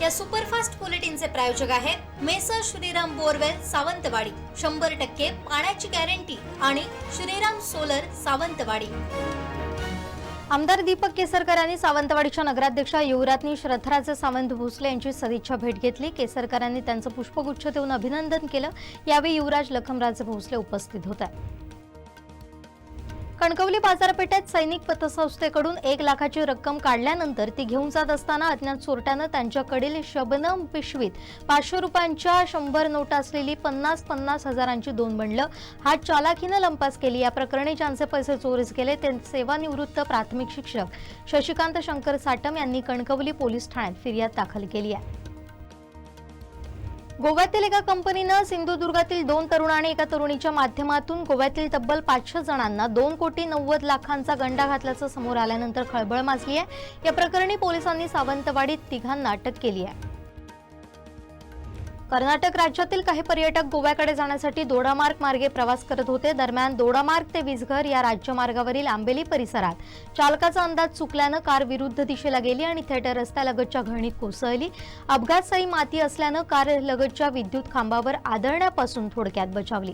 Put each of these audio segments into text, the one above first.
या सुपरफास्ट बुलेटिनचे प्रायोजक आहेत मेसर श्रीराम बोरवेल सावंतवाडी. शंभर टक्के पाण्याची गॅरंटी आणि श्रीराम सोलर सावंतवाडी. आमदार दीपक केसरकर यांनी सावंतवाडीच्या नगराध्यक्षा युवराज्ञी श्रद्धाराजे सावंत भोसले यांची सदिच्छा भेट घेतली. केसरकरांनी त्यांचं पुष्पगुच्छ देऊन अभिनंदन केलं. यावेळी युवराज लखमराजे भोसले उपस्थित होते. कणकवली बाजारपेठेत सैनिक पतसंस्थेकडून एक लाखाची रक्कम काढल्यानंतर ती घेऊन जात असताना अज्ञात चोरट्यानं त्यांच्याकडील शबनम पिशवीत पाचशे रुपयांच्या शंभर नोटा असलेली पन्नास पन्नास हजारांची दोन बंडलं हा चालाखीनं लंपास केली. या प्रकरणी ज्यांचे पैसे चोरीस गेले ते सेवानिवृत्त प्राथमिक शिक्षक शशिकांत शंकर साटम यांनी कणकवली पोलीस ठाण्यात फिर्याद दाखल केली आहे. गोव्यातील एका कंपनीनं सिंधुदुर्गातील दोन तरुण आणि एका तरुणीच्या माध्यमातून गोव्यातील तब्बल पाचशे जणांना दोन कोटी नव्वद लाखांचा गंडा घातल्याचं समोर आल्यानंतर खळबळ माजली आहे. या प्रकरणी पोलिसांनी सावंतवाडीत तिघांना अटक केली आहे. कर्नाटक राज्यातील काही पर्यटक गोव्याकडे जाण्यासाठी दोडामार्ग मार्गे प्रवास करत होते. दरम्यान दोडामार्ग ते विजघर या राज्यमार्गावरील आंबेली परिसरात चालकाचा अंदाज चुकल्यानं कार विरुद्ध दिशेला गेली आणि थेट रस्त्यालगतच्या घरणीत कोसळली. अपघातस्थळी माती असल्यानं कार लगतच्या विद्युत खांबावर आदळण्यापासून थोडक्यात बचावली.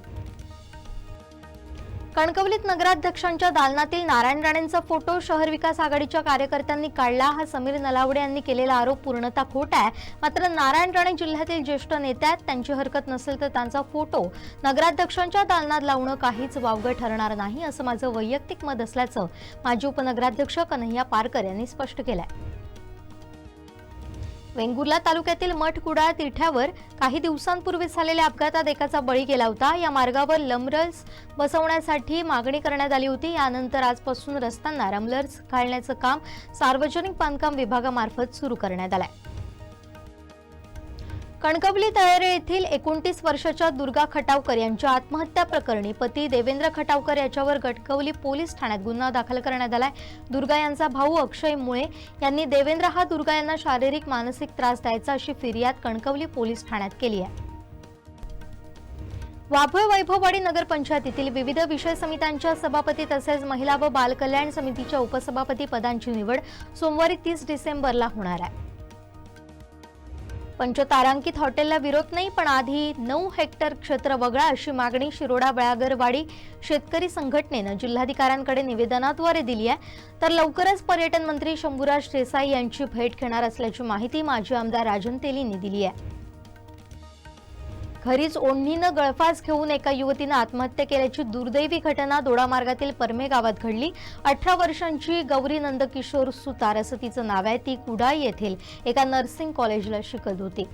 कणकवलीत नगराध्यक्षांच्या दालनातील नारायण राणेंचा फोटो शहर विकास आघाडीच्या कार्यकर्त्यांनी काढला. हा समीर नलावडे यांनी केलेला आरोप पूर्णतः खोटा आहे. मात्र नारायण राणे जिल्ह्यातील ज्येष्ठ नेते आहेत. त्यांची हरकत नसेल तर त्यांचा फोटो नगराध्यक्षांच्या दालनात लावणं काहीच वावगं ठरणार नाही असं माझं वैयक्तिक मत असल्याचं माजी उपनगराध्यक्ष कन्हैया पारकर यांनी स्पष्ट केलं आहे वेंगुर्ला तालुक्यातील मठकुडा तिठ्यावर काही दिवसांपूर्वी झालेल्या अपघातात एकाचा बळी गेला होता. या मार्गावर लमरल्स बसवण्यासाठी मागणी करण्यात आली होती. यानंतर आजपासून रस्त्यांना रमलर्स घालण्याचं काम सार्वजनिक बांधकाम विभागामार्फत सुरू करण्यात आलं आहे कणकवली तळेरे येथील एकोणतीस वर्षाच्या दुर्गा खटावकर यांच्या आत्महत्या प्रकरणी पती देवेंद्र खटावकर याच्यावर गटकवली पोलीस ठाण्यात गुन्हा दाखल करण्यात आलाय. दुर्गा यांचा भाऊ अक्षय मुळे यांनी देवेंद्र हा दुर्गा यांना शारीरिक मानसिक त्रास द्यायचा अशी फिर्याद कणकवली पोलीस ठाण्यात केली आहे. वाभळ वैभववाडी नगरपंचायतीतील विविध विषय समित्यांच्या सभापती तसेच महिला व बालकल्याण समितीच्या उपसभापती पदांची निवड सोमवारी तीस डिसेंबरला होणार आहे. पंचतारांकित हॉटेलला विरोध नाही पण आधी नऊ हेक्टर क्षेत्र वगळा अशी मागणी शिरोडा बळागरवाडी शेतकरी संघटनेनं जिल्हाधिकाऱ्यांकडे निवेदनाद्वारे दिली आहे. तर लवकरच पर्यटन मंत्री शंभूराज देसाई यांची भेट घेणार असल्याची माहिती माजी आमदार राजन तेलींनी दिली आहे. घरीच ओढणीनं गळफास घेऊन एका युवतीनं आत्महत्या केल्याची दुर्दैवी घटना दोडामार्गातील परमे गावात घडली. अठरा वर्षांची गौरी नंदकिशोर सुतार असं तिचं नाव आहे. ती कुडाळ येथील एका नर्सिंग कॉलेजला शिकत होती.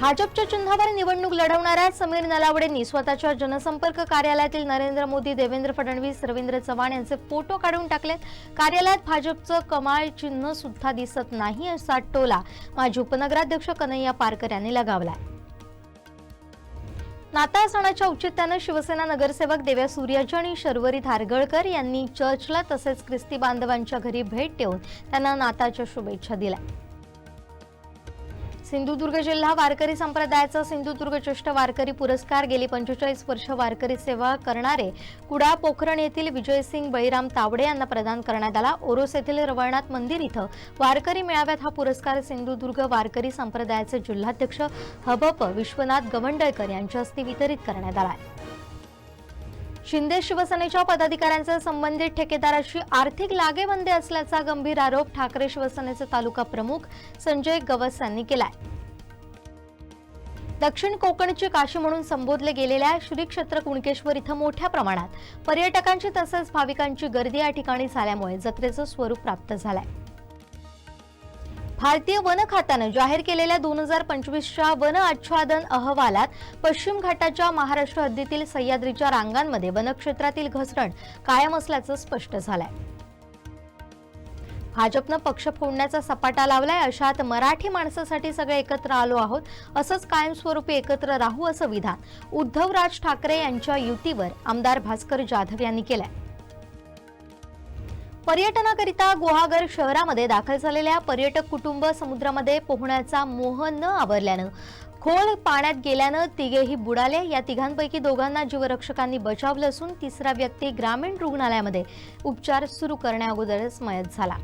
भाजपच्या चिन्हावर निवडणूक लढवणाऱ्या समीर नलावडेंनी स्वतःच्या जनसंपर्क कार्यालयातील नरेंद्र मोदी देवेंद्र फडणवीस रवींद्र चव्हाण यांचे फोटो काढून टाकलेत. कार्यालयात भाजपचं कमाळ चिन्ह सुद्धा दिसत नाही असा टोला माजी उपनगराध्यक्ष कन्हैया पारकर यांनी लगावलाय. नाताळ सणाच्या औचित्यानं शिवसेना नगरसेवक देव्या सूर्याजी आणि शर्वरी धारगळकर यांनी चर्चला तसेच ख्रिस्ती बांधवांच्या घरी भेट देऊन त्यांना नाताळच्या शुभेच्छा दिल्या. सिंधुदुर्ग जिल्हा वारकरी संप्रदायाचा सिंधुदुर्ग ज्येष्ठ वारकरी पुरस्कार गेली पंचेचाळीस वर्ष वारकरी सेवा करणारे कुडा पोखरण येथील विजयसिंग बळीराम तावडे यांना प्रदान करण्यात आला. ओरोस येथील रवळनाथ मंदिर इथं वारकरी मेळाव्यात हा पुरस्कार सिंधुदुर्ग वारकरी संप्रदायाचे जिल्हाध्यक्ष हबप विश्वनाथ गवंडळकर यांच्या हस्ते वितरित करण्यात आला शिंदे शिवसेनेच्या पदाधिकाऱ्यांचे संबंधित ठेकेदाराशी आर्थिक लागेबंदे असल्याचा गंभीर आरोप ठाकरे शिवसेनेचे तालुका प्रमुख संजय गवस यांनी केलाय. दक्षिण कोकणची काशी म्हणून संबोधले गेलेल्या श्री क्षेत्र कुणकेश्वर इथं मोठ्या प्रमाणात पर्यटकांची तसंच भाविकांची गर्दी या ठिकाणी झाल्यामुळे जत्रेचं स्वरूप प्राप्त झालंय. भारतीय वन खात्यानं जाहीर केलेल्या दोन हजार पंचवीसच्या वन आच्छादन अहवालात पश्चिम घाटाच्या महाराष्ट्र हद्दीतील सह्याद्रीच्या रांगांमध्ये वनक्षेत्रातील घसरण कायम असल्याचं स्पष्ट झालंय. भाजपनं पक्ष फोडण्याचा सपाटा लावलाय अशात मराठी माणसासाठी सगळे एकत्र आलो आहोत असंच कायमस्वरूपी एकत्र राहू असं विधान उद्धव राज ठाकरे यांच्या युतीवर आमदार भास्कर जाधव यांनी केलंय. पर्यटनाकरिता गुहागर शहरामध्ये दाखल झालेल्या पर्यटक कुटुंब समुद्रामध्ये पोहण्याचा मोह न आवरल्यानं खोल पाण्यात गेल्यानं तिघेही बुडाले. या तिघांपैकी दोघांना जीवरक्षकांनी बचावलं असून तिसरा व्यक्ती ग्रामीण रुग्णालयामध्ये उपचार सुरू करण्याअगोदरच मयत झाला.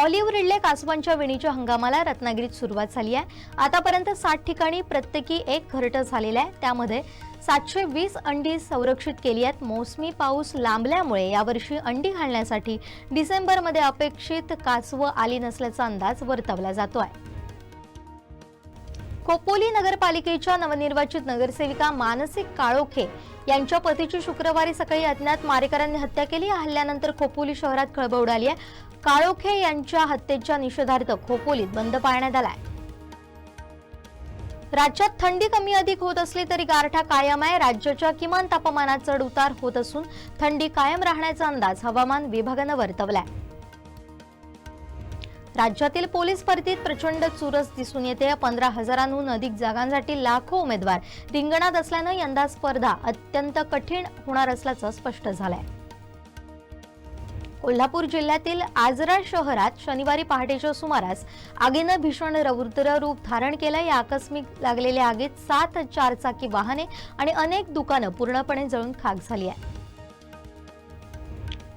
ऑलिव्ह रिडले कासवांच्या विणीच्या हंगामाला रत्नागिरीत सुरुवात झाली आहे. आतापर्यंत साठ ठिकाणी प्रत्येकी एक घरटं झालेलं आहे. त्यामध्ये सातशे वीस अंडी संरक्षित केली आहेत. मोसमी पाऊस लांबल्यामुळे यावर्षी अंडी घालण्यासाठी डिसेंबरमध्ये अपेक्षित कासवं आली नसल्याचा अंदाज वर्तवला जातो आहे खोपोली नगरपालिकेच्या नवनिर्वाचित नगरसेविका मानसिक काळोखे यांच्या पतीची शुक्रवारी सकाळी अज्ञात मारेकऱ्यांनी हत्या केली. या हल्ल्यानंतर खोपोली शहरात खळबळ उडाली आहे. काळोखे यांच्या हत्येच्या निषेधार्थ खोपोलीत बंद पाळण्यात आलाय. राज्यात थंडी कमी अधिक होत असली तरी गारठा कायम आहे. राज्याच्या किमान तापमानात चढ उतार होत असून थंडी कायम राहण्याचा अंदाज हवामान विभागानं वर्तवलाय. राज्यातील पोलीस भरतीत प्रचंड चुरस दिसून येते. पंधरा हजारांहून अधिक जागांसाठी लाखो उमेदवार रिंगणात असल्यानं यंदा स्पर्धा अत्यंत कठीण होणार असल्याचं स्पष्ट झालंय. कोल्हापूर जिल्ह्यातील आजरा शहरात शनिवारी पहाटेच्या सुमारास आगीनं भीषण रौद्र रूप धारण केलं. या आकस्मिक लागलेल्या आगीत सात चारचाकी वाहने आणि अनेक दुकानं पूर्णपणे जळून खाक झाली आहे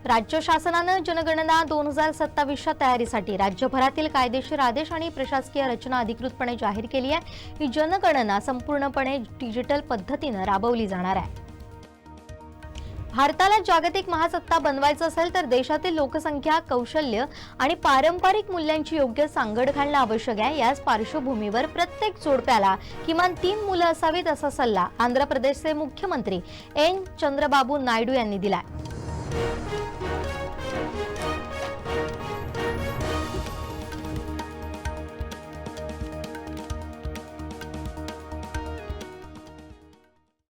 राज्य शासनानं जनगणना दोन हजार सत्तावीसच्या तयारीसाठी राज्यभरातील कायदेशीर आदेश आणि प्रशासकीय रचना अधिकृतपणे जाहीर केली आहे. ही जनगणना संपूर्णपणे डिजिटल पद्धतीनं राबवली जाणार आहे. भारताला जागतिक महासत्ता बनवायचं असेल तर देशातील लोकसंख्या कौशल्य आणि पारंपरिक मूल्यांची योग्य सांगड घालणं आवश्यक आहे. याच पार्श्वभूमीवर प्रत्येक जोडप्याला किमान तीन मुलं असावीत असा सल्ला आंध्र प्रदेशचे मुख्यमंत्री एन. चंद्रबाबू नायडू यांनी दिलाय.